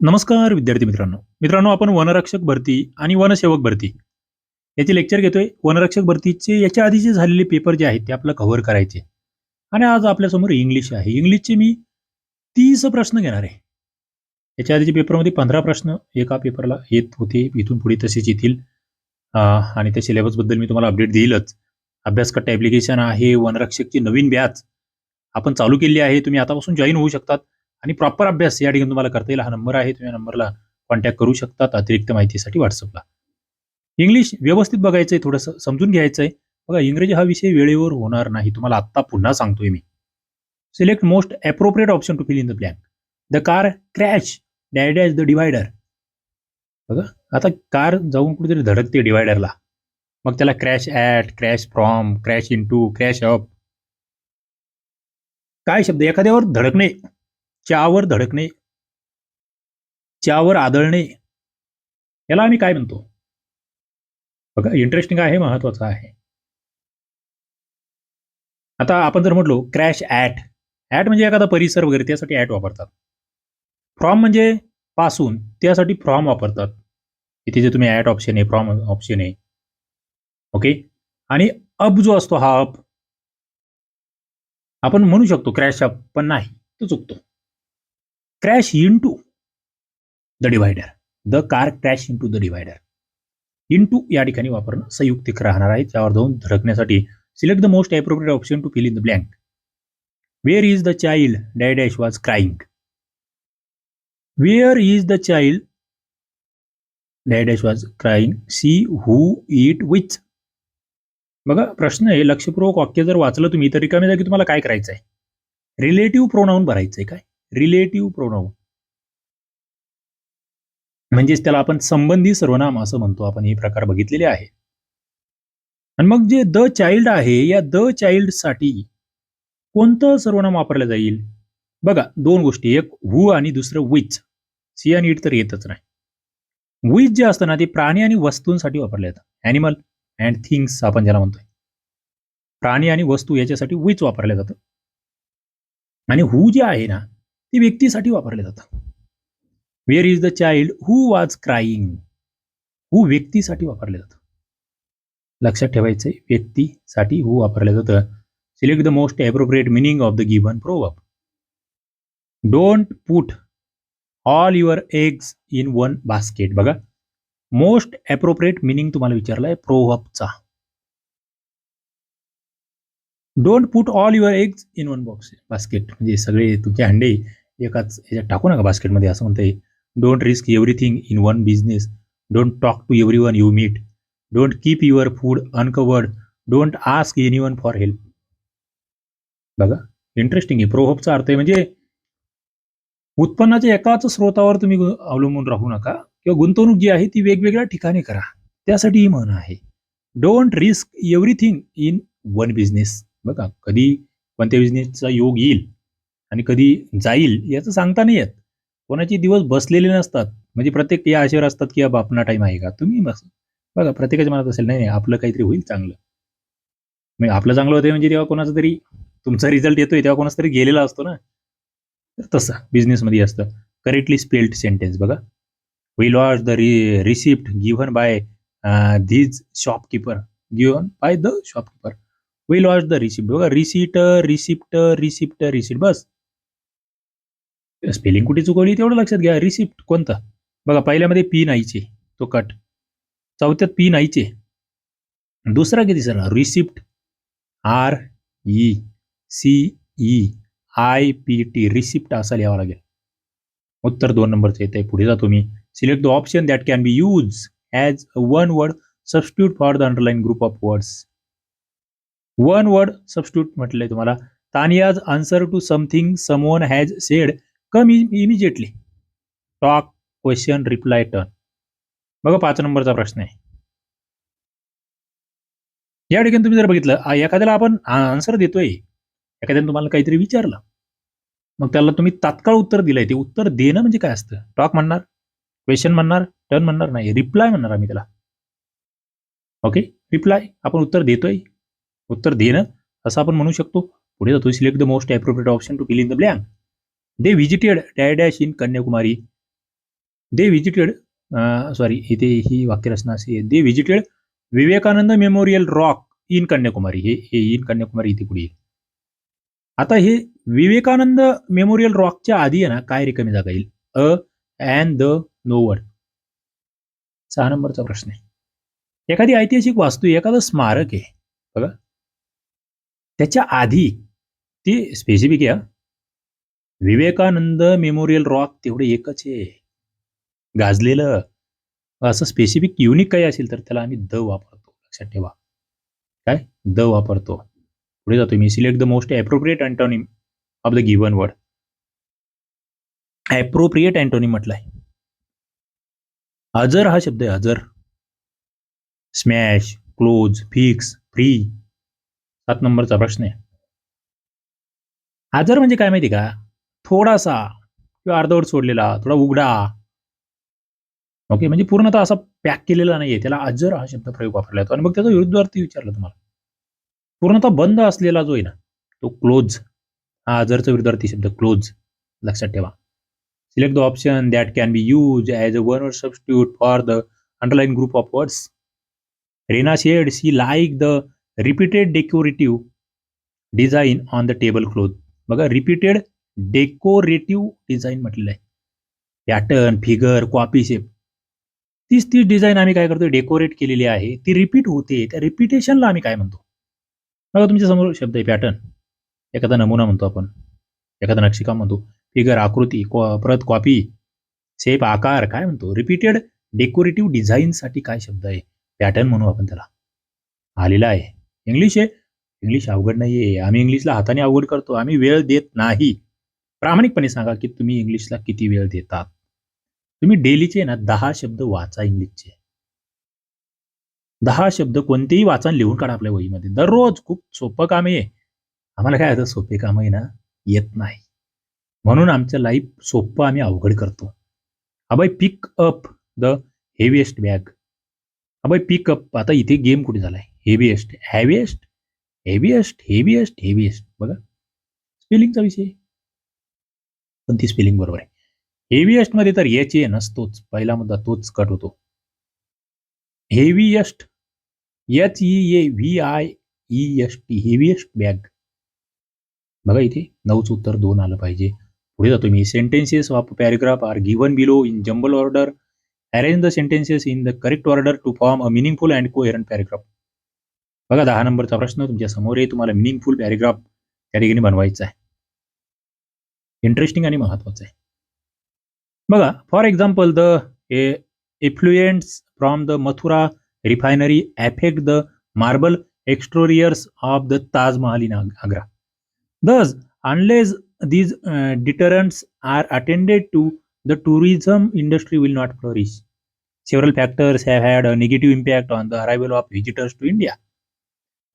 नमस्कार विद्यार्थी मित्रांनो. मित्रांनो आपण वनरक्षक भरती आणि वनसेवक भरती याचे लेक्चर घेतोय. वनरक्षक भरतीचे याच्या आधीचे झालेले पेपर जे आहेत ते आपलं कव्हर करायचे. आणि आज आपल्यासमोर इंग्लिश आहे. इंग्लिशचे मी तीस प्रश्न घेणार आहे. याच्या आधीच्या पेपरमध्ये पंधरा प्रश्न एका पेपरला येत होते. इथून पुढे तसेच येतील. आणि त्या सिलेबसबद्दल मी तुम्हाला अपडेट देईलच अभ्यासकट्टा ॲप्लिकेशन आहे. वनरक्षकची नवीन बॅच आपण चालू केली आहे. तुम्ही आतापासून जॉईन होऊ शकतात. आणि प्रॉपर अभ्यास या ठिकाणी तुम्हाला करता येईल. हा नंबर आहे तुम्ही या नंबरला कॉन्टॅक्ट करू शकतात. अतिरिक्त माहितीसाठी व्हॉट्सअपला इंग्लिश व्यवस्थित बघायचं आहे थोडंसं समजून घ्यायचं आहे बघा इंग्रजी हा विषय वेळेवर होणार नाही. तुम्हाला आत्ता पुन्हा सांगतोय मी. Select most appropriate option to fill in the blank the car crash dash the divider बघा आता कार जाऊन कुठेतरी धडकते डिवायडरला मग त्याला crash at crash from crash into crash up काय शब्द? एखाद्यावर धडकणे. च्यावर धडकणे च्यावर आदळणे याला आम्ही काय म्हणतो? बघा इंटरेस्टिंग आहे महत्वाचं आहे. आता आपण जर म्हटलो क्रॅश ॲट ॲट म्हणजे एखादा परिसर वगैरे त्यासाठी ॲट वापरतात. फ्रॉम म्हणजे पासून त्यासाठी फ्रॉम वापरतात. इथे जे तुम्ही ॲट ऑप्शन आहे फ्रॉम ऑप्शन आहे. ओके आणि अप जो असतो हा अप आपण म्हणू शकतो क्रॅश अप पण नाही तो चुकतो. Crash into the divider the car crash into the divider into या ठिकाणी वापरणं संयुक्तिक राहणार आहे. त्यावर जाऊन धडकण्यासाठी select the most appropriate option to fill in the blank where is the child da dash was crying where is the child da dash was crying see who it which बघा प्रश्न आहे. लक्षपूर्वक वाक्य जर वाचलं तुम्ही तर रिकामी जागी तुम्हाला काय करायचं आहे रिलेटिव्ह प्रोनाऊन भरायचं आहे काय? रिलेटिव्ह प्रोनाऊन म्हणजेच त्याला आपण संबंधी सर्वनाम असं म्हणतो. आपण हे प्रकार बघितलेले आहे. आणि मग जे द चाइल्ड आहे या द चाइल्डसाठी कोणतं सर्वनाम वापरलं जाईल? बघा दोन गोष्टी. एक हु आणि दुसरं विच सी आणि इट तर येतच नाही. विच जे असतं ना ते प्राणी आणि वस्तूंसाठी वापरले जातं. ॲनिमल अँड थिंग्स आपण ज्याला म्हणतोय. प्राणी आणि वस्तू याच्यासाठी विच वापरलं जातं. आणि हू जे आहे ना ती व्यक्तीसाठी वापरलं जातं where is the child who was crying who व्यक्तीसाठी वापरलं जातं लक्षात ठेवायचंय व्यक्तीसाठी हू वापरलं जातं. Select the most appropriate meaning of the given proverb don't put all your eggs in one basket बघा मोस्ट अप्रोप्रिएट मिनिंग तुम्हाला विचारलाय प्रोवर्बचा don't put all your eggs in one box basket म्हणजे सगळे तुमचे अंडे एकाच याच्यात टाकू नका बास्केटमध्ये असं म्हणते don't risk everything in one business don't talk to everyone you meet don't keep your food uncovered don't ask anyone for help बघा इंटरेस्टिंग आहे. प्रोहोपचा अर्थ आहे म्हणजे उत्पन्नाच्या एकाच स्रोतावर तुम्ही अवलंबून राहू नका किंवा गुंतवणूक जी आहे ती वेगवेगळ्या ठिकाणी करा. त्यासाठी ही म्हण आहे. Don't risk everything in one business बघा कधी कोणत्या बिझनेसचा योग येईल? आणि कधी जाईल याचं सांगता नाही येत. कोणाचे दिवस बसलेले नसतात. म्हणजे प्रत्येक या आशेवर असतात की बाबा आपला टाइम आहे का? तुम्ही बस. बघा प्रत्येकाच्या मनात असेल नाही नाही आपलं काहीतरी होईल चांगलं. म्हणजे आपलं चांगलं होतं म्हणजे तेव्हा कोणाचा तरी तुमचा रिझल्ट येतोय तेव्हा कोणाचा तरी गेलेला असतो ना. तर तसं बिझनेसमध्ये असतं. करेक्टली स्पेल्ड सेंटेन्स बघा. We lodge the re receipt given by these shopkeeper given by the shopkeeper we lodge the receipt बघा रिसिट रिसिप्ट रिसिप्ट रिसिप्ट बस. स्पेलिंग कुठे चुकवली तेवढं लक्षात घ्या. रिसिप्ट कोणता? बघा पहिल्यामध्ये पी नाहीचे. तो कट चौथ्यात पी नाहीचे. दुसरा किती sir receipt R E C E I P T receipt असा लिहावा लागेल. उत्तर दोन नंबरचं येत आहे पुढे जातो मी select the option that can be use as one word substitute for the underline group of words one word substitute म्हटलंय तुम्हाला. Tania's answer to something someone has said come immediately talk question reply turn बघा पाच नंबरचा प्रश्न आहे. या ठिकाणी तुम्ही जर बघितलं एखाद्याला आपण आन्सर देतोय. एखाद्याने तुम्हाला काहीतरी विचारलं. मग त्याला तुम्ही तात्काळ उत्तर दिलंय. ते उत्तर देणं म्हणजे काय असतं? टॉक म्हणणार क्वेश्चन म्हणणार टर्न म्हणणार नाही. रिप्लाय म्हणणार आम्ही त्याला. ओके रिप्लाय आपण उत्तर देतोय. उत्तर देणं असं आपण म्हणू शकतो. पुढे जातो select the most appropriate option to fill in the blank they visited da dash in Kanyakumari they visited sorry इथे ही वाक्यरचना अशी आहे. They visited Vivekananda memorial rock in Kanyakumari हे हे इन कन्याकुमारी इथे पुढे येईल. आता हे विवेकानंद मेमोरियल रॉकच्या आधी आहे ना काय रिकामी जागा येईल? अ अँड द नोवर सहा नंबरचा प्रश्न आहे. एखादी ऐतिहासिक वास्तू एखादं स्मारक आहे बघा. त्याच्या आधी ती स्पेसिफिक आहे विवेकानंद मेमोरियल रॉक तेवढे एकच आहे. गाजलेलं. असं स्पेसिफिक युनिक काही असेल तर त्याला आम्ही द वापरतो. लक्षात ठेवा. काय? द वापरतो. पुढे जातो मी. Select the most appropriate antonym of the given word appropriate antonym म्हटलंय. अजर हा शब्द आहे. अजर स्मॅश क्लोज फिक्स फ्री सात नंबरचा प्रश्न आहे. आजर म्हणजे काय माहिती का? थोडासा किंवा अर्धवट सोडलेला थोडा उघडा. ओके म्हणजे पूर्णतः असा पॅक केलेला नाहीये. त्याला अजर हा शब्द प्रयोग वापरला जातो. आणि मग त्याचा विरुद्धार्थी विचारला तुम्हाला. पूर्णतः बंद असलेला जो आहे ना तो क्लोज हा अजरचा विरुद्धार्थी शब्द क्लोज लक्षात ठेवा. Select the option that can be use as a one word substitute for the underline group of words Reena said she like the repeated decorative design on the table cloth बघा repeated decorative design म्हटलेलं आहे. Pattern figure copy shape. तीच तीच design आम्ही काय करतो decorate केलेली आहे. ती रिपीट होते. त्या रिपिटेशनला आम्ही काय म्हणतो? बघा तुमच्यासमोर शब्द आहे पॅटर्न. एखादा नमुना म्हणतो आपण. एखादा नक्षीकाम म्हणतो. फिगर आकृती कॉ- परत कॉपी. शेप आकार काय म्हणतो? रिपीटेड डेकोरेटिव्ह डिझाईनसाठी काय शब्द आहे? पॅटर्न म्हणू आपण त्याला. आलेला आहे. इंग्लिश आहे? इंग्लिश अवघड नाही आहे आम्ही इंग्लिशला हाताने अवघड करतो. आम्ही वेळ देत नाही. प्रामाणिकपणे सांगा की तुम्ही इंग्लिशला किती वेळ देतात? तुम्ही डेलीचे ना दहा शब्द वाचा इंग्लिशचे. दहा शब्द कोणतेही वाचन लिहून काढा आपल्या वहीमध्ये. दररोज खूप सोपं काम आहे. आम्हाला काय होतं सोपे काम आहे ना? येत नाही. म्हणून आमचं लाईफ सोपं आम्ही अवघड करतो. Abhay pick up the heaviest bag Abhay pick up आता इथे गेम कुठे झालाय? Heaviest heaviest heaviest heaviest heaviest बघा. स्पेलिंगचा विषय. पण ती स्पेलिंग बरोबर आहे. हेवीएस्टमध्ये तर एच ए नसतोच पहिला मुद्दा तोच कट होतो. Heaviest H E A V I E S T heaviest bag बघा इथे नऊच उत्तर दोन आलं पाहिजे. पुढे जातो मी. Sentences of paragraph are given below in jumbled order arrange the sentences in the correct order to form a meaningful and coherent paragraph बघा दहा नंबरचा प्रश्न तुमच्यासमोर आहे. तुम्हाला मिनिंगफुल पॅरेग्राफ त्या ठिकाणी बनवायचा आहे. इंटरेस्टिंग आणि महत्वाचं आहे बघा for example the effluents from the Mathura refinery affect the marble exteriors of the Taj Mahal in Agra thus unless these uh, deterrents are attended to the tourism industry will not flourish several factors have had a negative impact on the arrival of visitors to india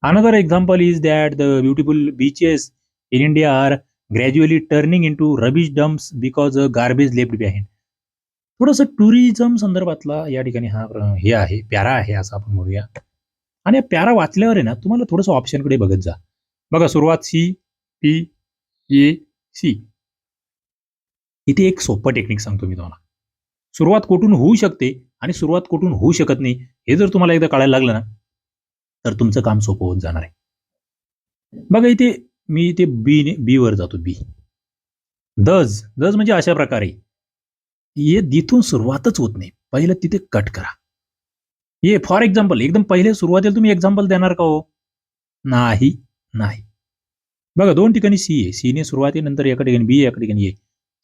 another example is that the beautiful beaches in india are gradually turning into rubbish dumps because a garbage left behind थोडंसं tourism संदर्भातला या ठिकाणी हा हे आहे प्यारा आहे असं आपण म्हणूया. आणि या प्यारा वाचल्यावर आहे ना तुम्हाला थोडंसं ऑप्शनकडे बघत जा. बघा सुरुवात सी पी ए सी. इथे एक सोपं टेक्निक सांगतो मी तुम्हाला. सुरुवात कुठून होऊ शकते आणि सुरुवात कुठून होऊ शकत नाही हे जर तुम्हाला एकदा कळायला लागलं ना तर तुमचं काम सोपं होत जाणार आहे. बघा इथे मी ते बी बी वर जातो बी दज दज म्हणजे अशा प्रकारे. ये तिथून सुरुवातच होत नाही. पहिलं तिथे कट करा. ये फॉर एक्झाम्पल एकदम पहिले सुरुवातीला तुम्ही एक्झाम्पल देणार का हो? नाही. नाही. बघा दोन ठिकाणी सी आहे. सीने सुरुवातीनंतर नंतर एका ठिकाणी बी एका ठिकाणी ए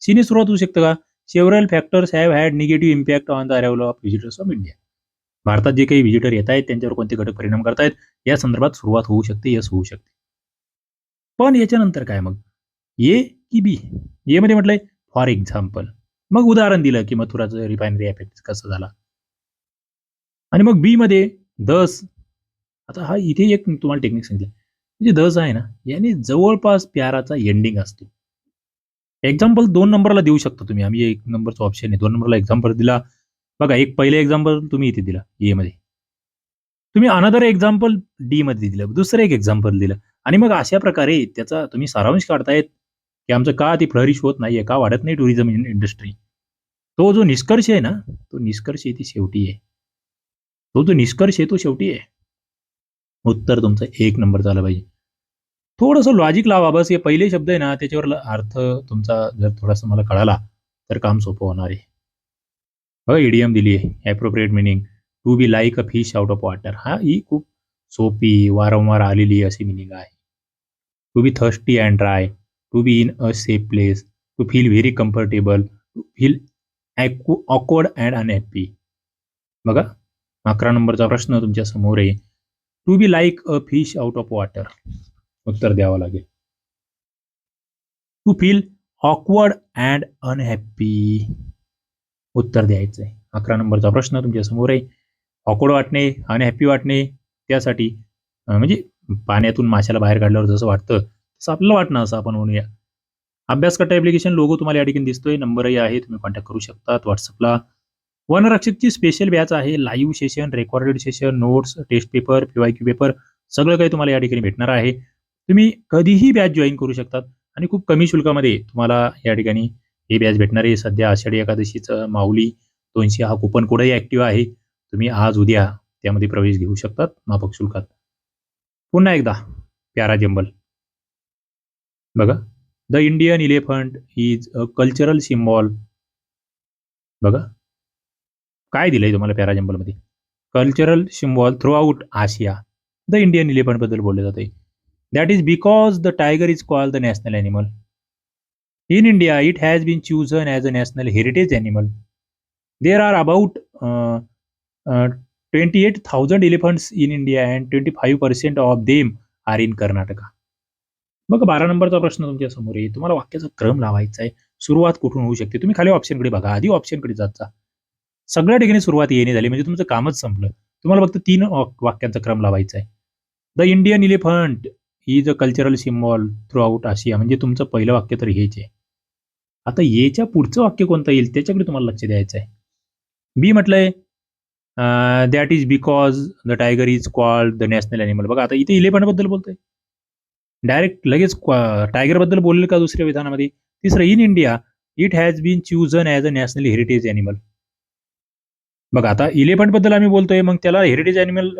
सीने सुरुवात होऊ शकतं का? Several factors have had negative impact on the arrival of visitors of India भारतात जे काही व्हिजिटर येत आहेत त्यांच्यावर कोणते घटक परिणाम करतायत या संदर्भात सुरुवात होऊ शकते यस होऊ शकते. पण याच्यानंतर काय मग? ए की बी ए मध्ये म्हटलंय फॉर एक्झाम्पल मग उदाहरण दिलं की मथुराचं रिफायनरी इफेक्ट कसं झाला? आणि मग बी मध्ये दस. आता हा इथे एक तुम्हाला टेक्निक सांगितलं. म्हणजे दस आहे ना याने जवळपास प्याराचा एंडिंग असतो. एक्झाम्पल दोन नंबरला देऊ शकता तुम्ही. आम्ही एक नंबरचा ऑप्शन आहे. दोन नंबरला एक्झाम्पल दिला. बघा एक पहिले एक्झाम्पल तुम्ही इथे दिला ए मध्ये. तुम्ही अनदर एक्झाम्पल डी मध्ये दिलं. दुसरं एक एक्झाम्पल दिलं. आणि मग अशा प्रकारे त्याचा तुम्ही सारांश काढतायत की आमचं का ती फ्लरिश होत नाहीये का वाढत नाही टुरिझम इंडस्ट्री तो जो निष्कर्ष आहे ना तो निष्कर्ष आहे ती शेवटी आहे. तो जो निष्कर्ष आहे तो शेवटी आहे. उत्तर तुमचं एक नंबर झालं पाहिजे. थोडंसं लॉजिक लावा बस. हे पहिले शब्द आहे ना त्याच्यावर अर्थ तुमचा जर थोडासा मला कळाला तर काम सोपं होणार आहे. बघा ईडीएम दिली आहे. Appropriate meaning to be like a fish out of water हा ही खूप सोपी वारंवार आलेली अशी मिनिंग आहे. To be thirsty and dry to be in a safe place to feel very comfortable to feel awkward and unhappy बघा अकरा नंबरचा प्रश्न तुमच्यासमोर आहे. To be like a fish out of water उत्तर द्यावं लागेल. To feel awkward and unhappy उत्तर द्यायचं आहे अकरा नंबरचा प्रश्न तुमच्यासमोर आहे. ऑकवर्ड वाटणे अनहॅप्पी वाटणे त्यासाठी म्हणजे पाण्यातून माशाला बाहेर काढल्यावर जसं वाटतं तसं आपल्याला वाटणं असं आपण म्हणूया. अभ्यास करता ॲप्लिकेशन लोगो तुम्हाला या ठिकाणी दिसतोय नंबरही आहे तुम्ही कॉन्टॅक्ट करू शकतात व्हॉट्सअपला वनरक्षकची स्पेशल बॅच आहे live session recorded session notes test paper PY Q paper सगळं काही तुम्हाला या ठिकाणी भेटणार आहे. तुम्ही कधीही बॅच जॉईन करू शकतात आणि खूप कमी शुल्कामध्ये तुम्हाला या ठिकाणी ही बॅच भेटणार आहे. सध्या आषाढी एकादशीचं माऊली दोनशे हा कुपन कोडही ॲक्टिव्ह आहे. तुम्ही आज उद्या त्यामध्ये प्रवेश घेऊ शकतात माफक शुल्कात. पुन्हा एकदा प्यारा जंबल. बघा the Indian elephant is a cultural symbol. बघा काय दिलंय तुम्हाला para जंबलमध्ये? Cultural symbol throughout Asia the Indian इलेफंटबद्दल बोलले जाते that is because the tiger is call the national animal in India it has been chosen as a national heritage animal there are about twenty eight thousand elephants in India and twenty five percent of them are in Karnataka मग बारा नंबरचा प्रश्न तुमच्यासमोर आहे. तुम्हाला वाक्याचा क्रम लावायचा आहे. सुरुवात कुठून होऊ शकते? तुम्ही खाली ऑप्शनकडे बघा. आधी ऑप्शनकडे जात जा. सगळ्या ठिकाणी सुरुवात येणे झाली. म्हणजे तुमचं कामच संपलं. तुम्हाला फक्त तीन वाक्यांचा क्रम लावायचा आहे. The Indian elephant is a cultural symbol throughout Asia म्हणजे तुमचं पहिलं वाक्य तर हेच आहे. आता येच्या पुढचं वाक्य कोणतं येईल? त्याच्याकडे तुम्हाला लक्ष द्यायचं आहे. बी म्हटलंय that is because the tiger is called the national animal बघा आता इथे इलेफंटबद्दल बोलतोय. डायरेक्ट लगेच uh, टायगरबद्दल बोलले का दुसऱ्या विधानामध्ये? तिसरं in India it has been chosen as a national heritage animal बघा आता इलेफंटबद्दल आम्ही बोलतोय मग त्याला हेरिटेज ॲनिमल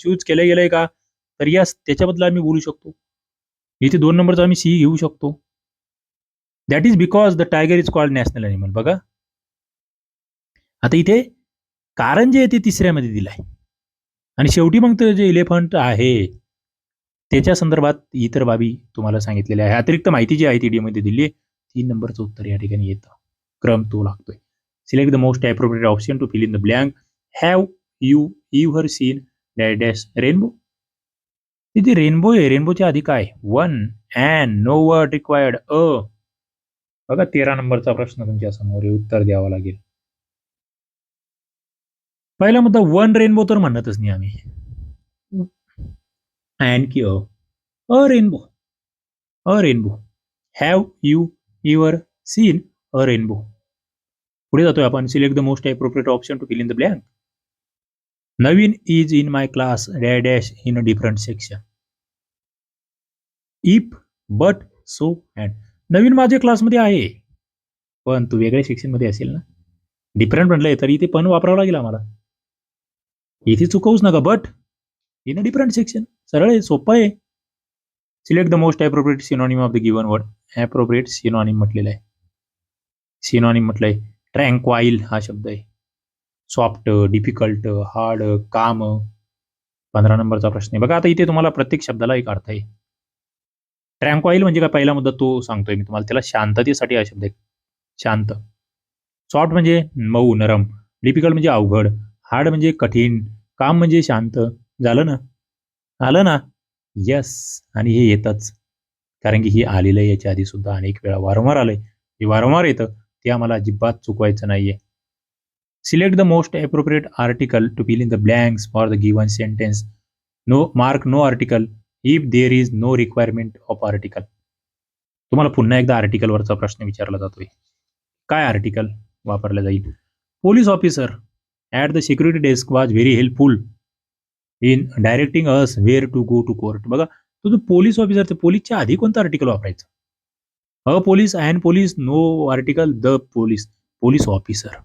चूज केलं गेलंय का? तर या त्याच्याबद्दल आम्ही बोलू शकतो. इथे दोन नंबरचा आम्ही सी घेऊ शकतो. That is because the tiger is called national animal बघा. आता इथे कारण जे आहे ते तिसऱ्यामध्ये दिलं आहे आणि शेवटी मग ते जे इलेफंट आहे त्याच्या संदर्भात इतर बाबी तुम्हाला सांगितलेल्या आहे. अतिरिक्त माहिती जी आहे ती मध्ये दिली आहे. तीन नंबरचं उत्तर या ठिकाणी येतं. क्रम तो लागतोय. Select the most appropriate option to fill in the blank have you ever seen dash dash rainbow तिथे रेनबो आहे रेनबोच्या आधी काय? One an no word required a. बघा तेरा नंबरचा प्रश्न तुमच्यासमोर आहे. उत्तर द्यावं लागेल. पहिला मुद्दा वन रेनबो तर म्हणतच नाही आम्ही. आणखी a a rainbow a rainbow have you your seen a rainbow पुढे जातोय आपण. Select the most appropriate option to fill in the blank Naveen is in my class da dash in a different section if but so and Naveen माझ्या क्लासमध्ये आहे. पण तू वेगळ्या सेक्शनमध्ये असेल ना? डिफरंट म्हटलंय तरी ते पण वापरावं लागेल आम्हाला. इथे चुकवूच नका but in a different section सरळ आहे सोपं आहे. Select the most appropriate synonym of the given word appropriate synonym म्हटलेलं आहे. सिनॉनिम म्हटलंय ट्रँक्वाईल हा शब्द आहे. सॉफ्ट डिफिकल्ट हार्ड काम. पंधरा नंबरचा प्रश्न आहे. बघा आता इथे तुम्हाला प्रत्येक शब्दाला एक अर्थ आहे. ट्रँक्वाईल म्हणजे काय? पहिला मुद्दा तो सांगतोय मी तुम्हाला. त्याला शांततेसाठी हा शब्द आहे. शांत. सॉफ्ट म्हणजे मऊ नरम. डिफिकल्ट म्हणजे अवघड. हार्ड म्हणजे कठीण काम म्हणजे शांत. झालं ना? आलं ना? यस आणि हे येतच. कारण की हे आलेलं आहे याच्या आधी सुद्धा अनेक वेळा वारंवार आलंय. हे वारंवार येतं. ते आम्हाला अजिबात चुकवायचं नाहीये. Select the most appropriate article to fill in the blanks for the given sentence no mark no article if there is no requirement of article तुम्हाला पुन्हा एकदा आर्टिकलवरचा प्रश्न विचारला जातोय. काय आर्टिकल वापरला जाईल? Police officer at the security desk was very helpful in directing us where to go to court बघा तो जो पोलीस ऑफिसर ते पोलीसच्या आधी कोणतं आर्टिकल वापरायचं? A police an police no article the police police officer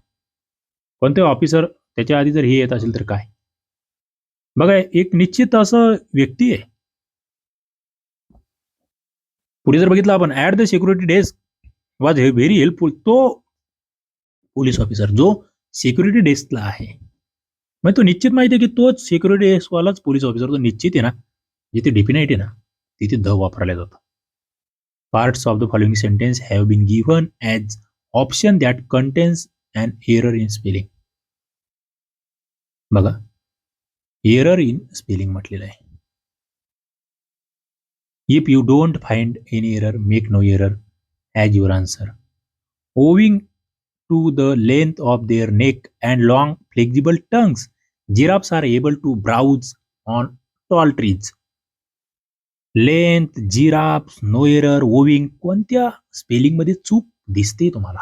कोणते ऑफिसर त्याच्या आधी जर हे येत असेल तर काय? बघा एक निश्चित असं व्यक्ती आहे. पुढे जर बघितलं आपण at the security desk was very helpful तो पोलीस ऑफिसर जो सिक्युरिटी डेस्कला आहे. मग तो निश्चित माहिती आहे की तोच सिक्युरिटी डेस्कवालाच पोलीस ऑफिसर तो निश्चित आहे ना? जिथे डिफिनाईट आहे ना तिथे द वापरला जातं. Parts of the following sentence have been given as option that contains an error in spelling बघा एरर इन स्पेलिंग म्हटलेलं आहे. If you don't find any error make no error as your answer owing to the length of their neck and long flexible tongues. Giraffes are able to browse on tall trees. Length giraffes no error owing कोणत्या स्पेलिंगमध्ये चूक दिसते तुम्हाला?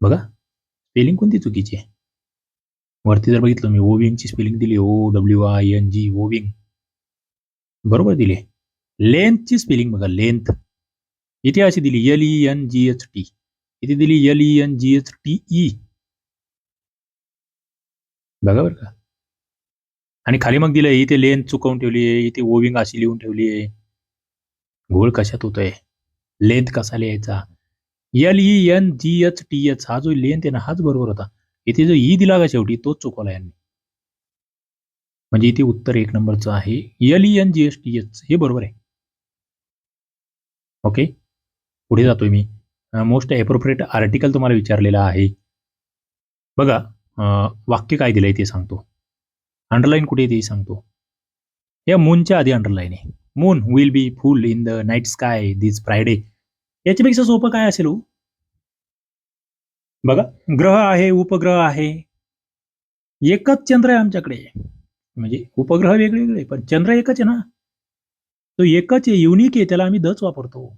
बघा spelling कोणती चुकीची आहे? वरती जर बघितलं मी ओविंगची स्पेलिंग दिली O W I N G owing बरोबर दिली लेंथची स्पेलिंग बघा लेंथ इथे अशी दिली L E N G H T इथे दिली L E N G H T E बघा बरं का. आणि खाली मग दिलं इथे लेन चुकवून ठेवली आहे इथे ओविंग अशी लिहून ठेवली आहे. घोळ कशात होतोय? लेंथ कसा लिहायचा? L E N G H T H हा जो लेंथ आहे ना हाच बरोबर होता. इथे जो ई दिला का शेवटी तोच चुकवला यांनी. म्हणजे इथे उत्तर एक नंबरचं आहे. L E N G H T H हे बरोबर आहे. ओके पुढे जातोय मी. मोस्ट एप्रोप्रिएट आर्टिकल तुम्हाला विचारलेला आहे. बघा वाक्य काय दिलंय ते सांगतो. अंडरलाईन कुठे आहे ते सांगतो. या मूनच्या आधी अंडरलाईन आहे. Moon will be full in the night sky this Friday याच्यापेक्षा सोपं काय असेल हो? बघा ग्रह आहे उपग्रह आहे. एकच चंद्र आहे आमच्याकडे. म्हणजे उपग्रह वेगळे वेगळे पण चंद्र एकच आहे ना? तो एकच आहे युनिक आहे त्याला आम्ही दच वापरतो.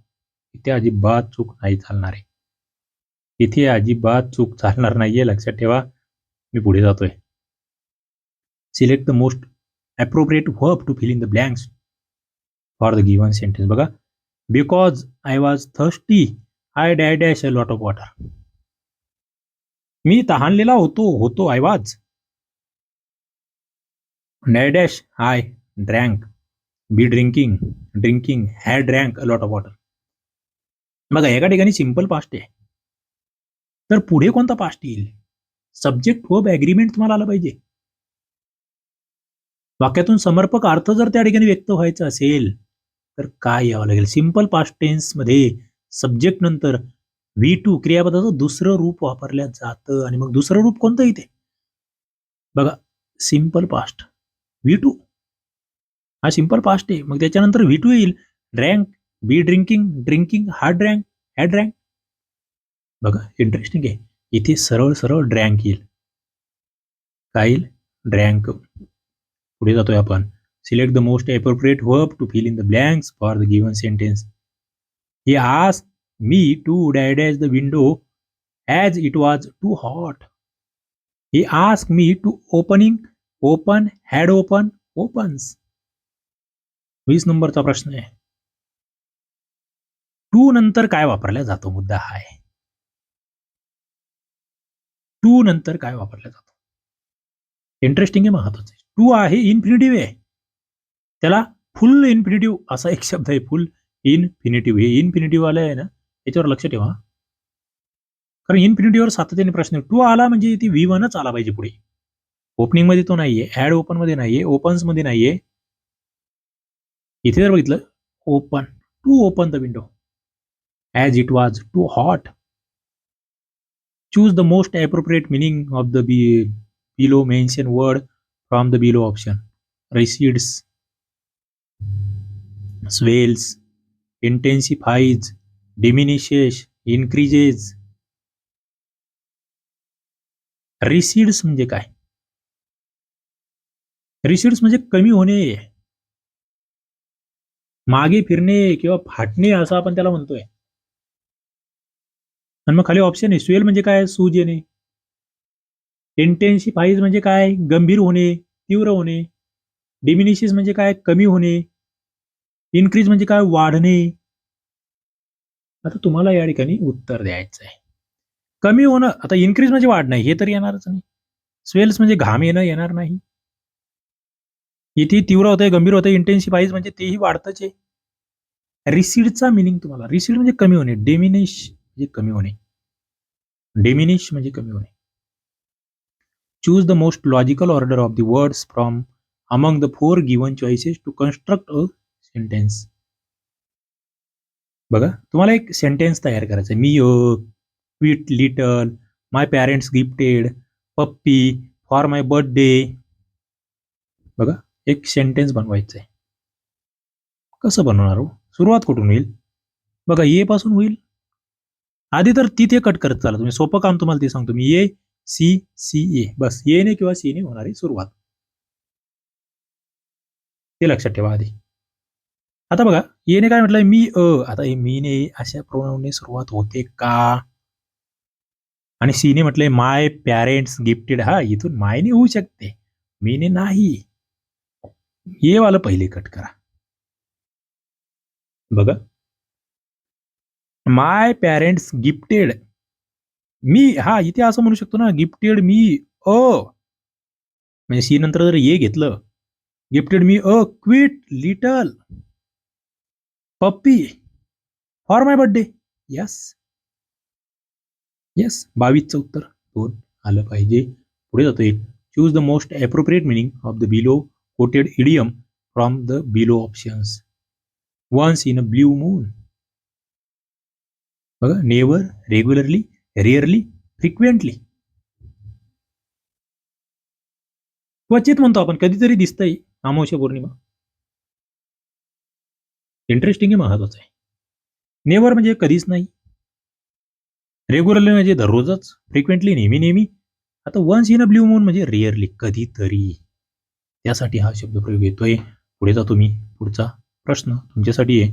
इथे अजिबात चूक नाही चालणार आहे. इथे अजिबात चूक चालणार नाहीये. लक्षात ठेवा मी पुढे जातोय. Select the most appropriate verb to fill in the blanks for the given sentence बघा because I was thirsty I डॅ dash a lot of water मी तहानलेला होतो होतो I was डॅ dash I drank B drinking drinking had drank a lot of water बघा एका ठिकाणी simple past आहे. तर पुढे कोणता पास्ट येईल? सब्जेक्ट वर्ब ॲग्रीमेंट तुम्हाला आलं पाहिजे. वाक्यातून समर्पक अर्थ जर त्या ठिकाणी व्यक्त व्हायचा असेल तर काय यावं लागेल? सिंपल पास्ट टेन्समध्ये सब्जेक्ट नंतर व्ही टू क्रियापदाचं दुसरं रूप वापरल्या जातं आणि मग दुसरं रूप कोणतं इथे? बघा सिंपल पास्ट व्ही टू हा सिंपल पास्ट आहे. मग त्याच्यानंतर व्ही टू येईल. Drank B drinking drinking, had drank had drank. बघा इंटरेस्टिंग आहे. इथे सरळ सरळ ड्रँक येईल. काय येईल? ड्रँक. पुढे जातोय आपण. Select the most appropriate verb to fill in the blanks for the given sentence he ask me to डॅडॅज the window as it was too hot he ask me to opening open had open opens वीस नंबरचा प्रश्न आहे? To नंतर काय वापरला जातो मुद्दा हा आहे. टू नंतर काय वापरला जातो? इंटरेस्टिंग आहे महत्वाचं आहे. टू आहे इन्फिनिटिव्ह आहे. त्याला फुल इन्फिनिटिव्ह असा एक शब्द आहे फुल इन्फिनिटिव्ह हे इन्फिनिटिव्ह आलं आहे ना याच्यावर लक्ष ठेवा. कारण इन्फिनिटीवर सातत्याने प्रश्न टू आला म्हणजे ती व्ही वनच आला पाहिजे पुढे. ओपनिंगमध्ये तो नाहीये ऍड ओपनमध्ये नाहीये ओपन्समध्ये नाहीये. इथे जर बघितलं open to open the window as it was too hot choose the most appropriate meaning of the below mentioned word from the below option recedes swells intensifies diminishes increases recedes म्हणजे काय रिसिड्स म्हणजे कमी होणे मागे फिरणे किंवा फाटणे असं आपण त्याला म्हणतोय आणि मग खाली ऑप्शन आहे. स्वेल म्हणजे काय? सूज येणे. इंटेन्सिफाईज म्हणजे काय? गंभीर होणे तीव्र होणे. डिमिनिशिस म्हणजे काय? कमी होणे. इन्क्रीज म्हणजे काय? वाढणे. आता तुम्हाला या ठिकाणी उत्तर द्यायचं आहे. कमी होणं आता इन्क्रीज म्हणजे वाढ नाही हे तर येणारच नाही. स्वेल्स म्हणजे घाम येणं येणार नाही. इथे तीव्र होतंय गंभीर होतंय इंटेन्सिफाईज म्हणजे तेही वाढतच आहे. रिसीडचा मिनिंग तुम्हाला. रिसीड म्हणजे कमी होणे. डेमिनिश म्हणजे कमी होणे. डेमिनिश म्हणजे कमी होणे. Choose the most logical order of the words from among the four given choices to construct a sentence बघा तुम्हाला एक सेंटेन्स तयार करायचं आहे me quite little my parents gifted puppy for my birthday बघा एक सेंटेन्स बनवायचं आहे कसं बनवणार हो? सुरुवात कुठून होईल? बघा ये पासून होईल. आधी तर तिथे कट करत चाला तुम्ही सोपं काम तुम्हाला ते सांगतो. मी ए सी सी ए बस. ये ने किंवा सी ने होणारी सुरुवात. ते लक्षात ठेवा आधी. आता बघा येने काय म्हटलंय? मी अ आता हे मीने अशा प्रोनाऊनने सुरुवात होते का? आणि सीने म्हटलंय माय पॅरेंट्स गिफ्टेड हा इथून मायने होऊ शकते. मीने नाही. ये वाला पहिले कट करा. बघा. माय पॅरेंट्स गिफ्टेड मी हा इथे असं म्हणू शकतो ना गिफ्टेड मी अ म्हणजे सी नंतर जर ये घेतलं gifted me a quite little puppy for my birthday yes yes बावीसचं उत्तर. दोन आलं पाहिजे. पुढे जातो एक choose the most appropriate meaning of the below quoted idiom from the below options once in a blue moon बघा नेवर रेग्युलरली रिअरली फ्रिक्वेंटली क्वचित म्हणतो आपण कधीतरी दिसतंय अमावस्या पौर्णिमा. इंटरेस्टिंग आहे महत्वाचं आहे. नेवर म्हणजे कधीच नाही. रेग्युलरली म्हणजे दररोजच फ्रिक्वेंटली नेहमी नेहमी. आता once in a blue moon म्हणजे रिअरली कधीतरी. त्यासाठी हा शब्द प्रयोग येतोय. पुढे जा तुम्ही पुढचा प्रश्न तुमच्यासाठी आहे.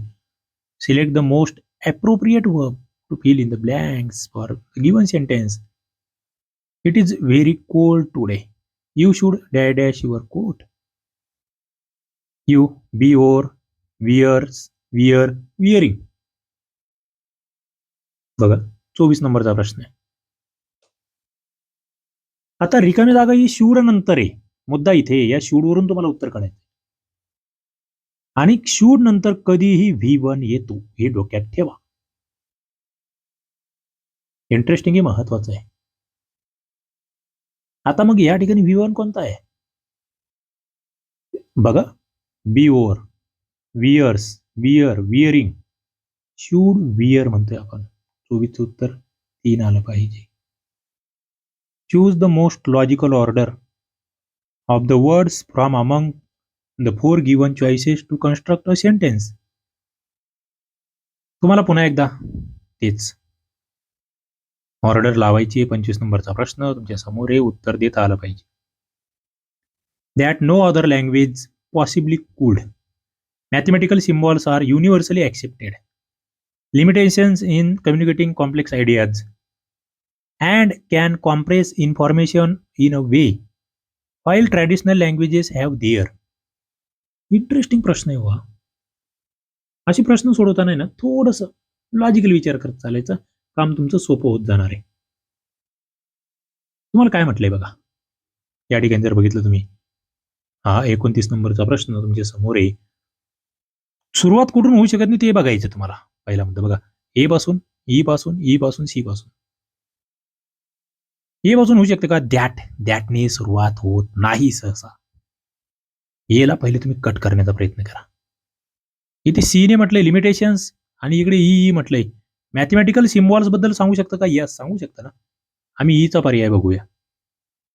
Select the most appropriate verb to fill in the blanks for given sentence it is very cold today you should डॅ dash your coat you B or wears wear wearing. बघा चोवीस नंबरचा प्रश्न आहे. आता रिकामी जागा ही शूड नंतर आहे. मुद्दा इथे या शूडवरून तुम्हाला उत्तर काढायचं आणि शूड नंतर कधीही व्ही वन येतो. हे डोक्यात ठेवा. इंटरेस्टिंग हे महत्वाचं आहे. आता मग या ठिकाणी व्ही वन कोणता आहे? बघा. B over wears wear wearing should wear म्हणतोय आपण. चोवीसचं उत्तर तीन आलं पाहिजे. Choose the most logical order of the words from among the four given choices to construct a sentence तुम्हाला पुन्हा एकदा तेच. ऑर्डर लावायची आहे पंचवीस नंबरचा प्रश्न तुमच्यासमोर हे उत्तर देता आलं पाहिजे. That no other language possibly could mathematical symbols are universally accepted limitations in communicating complex ideas. And can compress information in a way while traditional languages have their. Interesting प्रश्न आहे असे प्रश्न सोडवताना आहे ना थोडंसं लॉजिकल विचार करत चालायचा. काम तुमचं सोपं होत जाणार आहे. तुम्हाला काय म्हटलंय बघा? या ठिकाणी जर बघितलं तुम्ही हा एकोणतीस नंबरचा प्रश्न तुमच्यासमोर आहे. सुरुवात कुठून होऊ शकत नाही ते बघायचं तुम्हाला. पहिला मुद्दा बघा ए पासून ई पासून ई पासून सी पासून. ए पासून होऊ शकते का? दॅट दॅटने सुरुवात होत नाही सहसा. एला पहिले तुम्ही कट करण्याचा प्रयत्न करा. इथे सी ने म्हटलंय लिमिटेशन्स आणि इकडे ई म्हटलंय मॅथमॅटिकल सिम्बॉल्सबद्दल सांगू शकतं का? यस सांगू शकता ना. आम्ही ईचा पर्याय बघूया.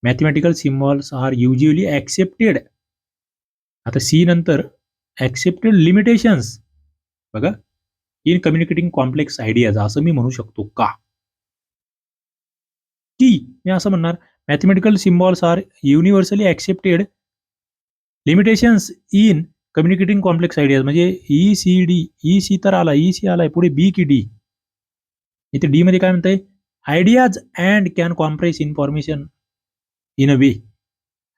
Mathematical symbols are usually accepted आता सी नंतर ऍक्सेप्टेड लिमिटेशन्स बघा. इन कम्युनिकेटिंग कॉम्प्लेक्स आयडियाज असं मी म्हणू शकतो का? की मी असं म्हणणार. Mathematical symbols are universally accepted limitations in communicating complex ideas म्हणजे E C D E C तर आला e, ई सी आलाय पुढे बी की डी इथे डी मध्ये काय म्हणतंय? Ideas and can compress information in a way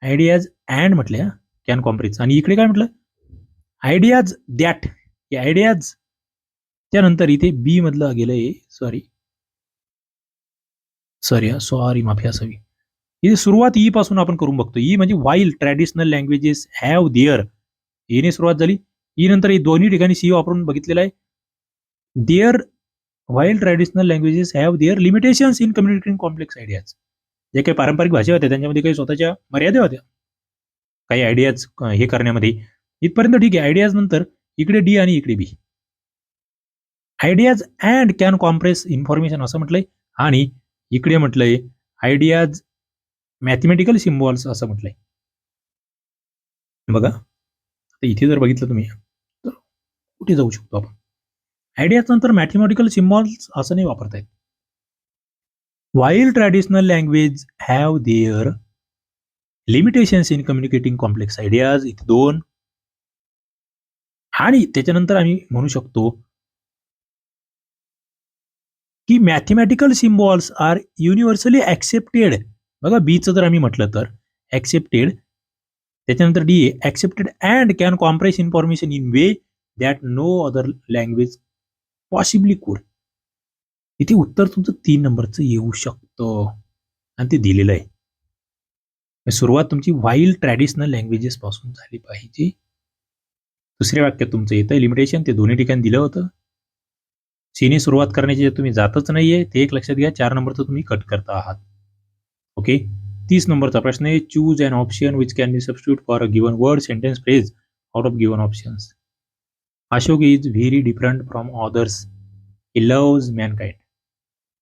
ideas and म्हटले हा? कॅन कॉम्प्रेस आणि इकडे काय म्हटलं? आयडियाज दॅट आयडियाज त्यानंतर इथे बी मधलं गेलंय सॉरी सॉरी सॉरी माफी असावी इथे सुरुवात ई पासून आपण करून बघतो. ई म्हणजे while traditional languages have their ईने सुरुवात झाली. ई नंतर हे दोन्ही ठिकाणी सी वापरून बघितलेलं आहे. There while traditional languages have their limitations in communicating complex ideas जे काही पारंपरिक भाषा होत्या त्यांच्यामध्ये काही स्वतःच्या मर्यादा होत्या. काही आयडियाज हे करण्यामध्ये इथपर्यंत ठीक आहे. आयडियाज नंतर इकडे डी आणि इकडे B ideas and can compress information असं म्हटलंय आणि इकडे म्हटलंय आयडियाज मॅथमॅटिकल सिम्बॉल्स असं म्हटलंय. बघा आता इथे जर बघितलं तुम्ही तर कुठे जाऊ शकतो आपण? आयडियाज नंतर मॅथमॅटिकल सिम्बॉल्स असं नाही वापरता येत. While traditional language have their limitations in communicating complex ideas इथे दोन. आणि त्याच्यानंतर आम्ही म्हणू शकतो की mathematical symbols are universally accepted बघा बीचं जर आम्ही म्हटलं तर ॲक्सेप्टेड त्याच्यानंतर D accepted and can compress information in way that no other language possibly could इथे उत्तर तुमचं तीन नंबरचं येऊ शकतं. आणि ते दिलेलं आहे. सुरुवात तुमची वाईल ट्रॅडिशनल लँग्वेजेस पासून झाली पाहिजे. दुसऱ्या वाक्यात तुमचं येतं लिमिटेशन ते दोन्ही ठिकाणी दिलं होतं. सीने सुरुवात करण्याची तुम्ही जातच नाहीये ते एक लक्षात घ्या. चार नंबरचं तुम्ही कट करता आहात. ओके? तीस नंबरचा प्रश्न आहे. Choose an option which can be substitute for a given word sentence phrase out of given options Ashok is very different from others he loves mankind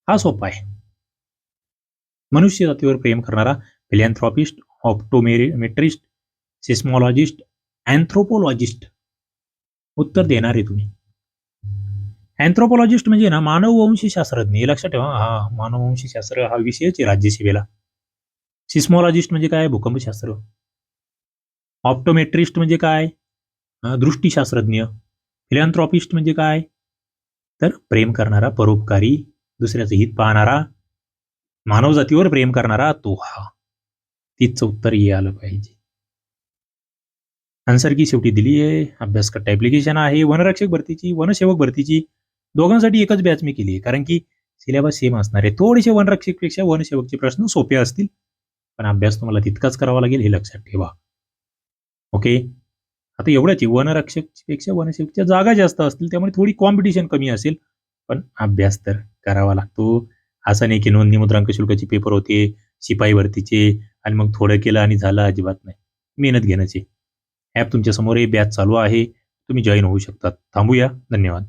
हा सोपा आहे. मनुष्य जातीवर प्रेम करणारा फिलॅन्थ्रॉपिस्ट ऑप्टोमेट्रिस्ट सिस्मॉलॉजिस्ट अँथ्रोपोलॉजिस्ट उत्तर देणार आहे तुम्ही. अँथ्रोपोलॉजिस्ट म्हणजे ना मानववंशी शास्त्रज्ञ हे लक्षात ठेवा हा मानववंशी शास्त्र हा विषयच आहे राज्यसेवेला. सिस्मॉलॉजिस्ट म्हणजे काय? भूकंपशास्त्र. ऑप्टोमेट्रिस्ट म्हणजे काय? अं, दृष्टीशास्त्रज्ञ. फिलॅन्थ्रॉपिस्ट म्हणजे काय? तर प्रेम करणारा परोपकारी दुसऱ्याचं हित पाहणारा मानवजातीवर प्रेम करणारा तो हा तिचं उत्तर हे आलं पाहिजे. आन्सर की शेवटी दिली आहे. अभ्यास करता ऍप्लिकेशन आहे. वनरक्षक भरतीची वनसेवक भरतीची दोघांसाठी एकच बॅच मी केली आहे. कारण की सिलेबस सेम असणार आहे. थोडेसे वनरक्षकपेक्षा वनसेवकचे प्रश्न सोपे असतील. पण अभ्यास तुम्हाला तितकाच करावा लागेल हे लक्षात ठेवा. ओके आता एवढ्याची वनरक्षकपेक्षा वनसेवकच्या जागा जास्त असतील त्यामुळे थोडी कॉम्पिटिशन कमी असेल. पण अभ्यास तर करावा लागतो. असं नाही की नोंदणी मुद्रांक शुल्काचे पेपर होते शिपाई भरतीचे आणि मग थोडं केलं आणि झालं अजिबात नाही. मेहनत घेण्याचे. ॲप तुमच्यासमोर हे बॅच चालू आहे. तुम्ही जॉईन होऊ शकतात. थांबूया. धन्यवाद.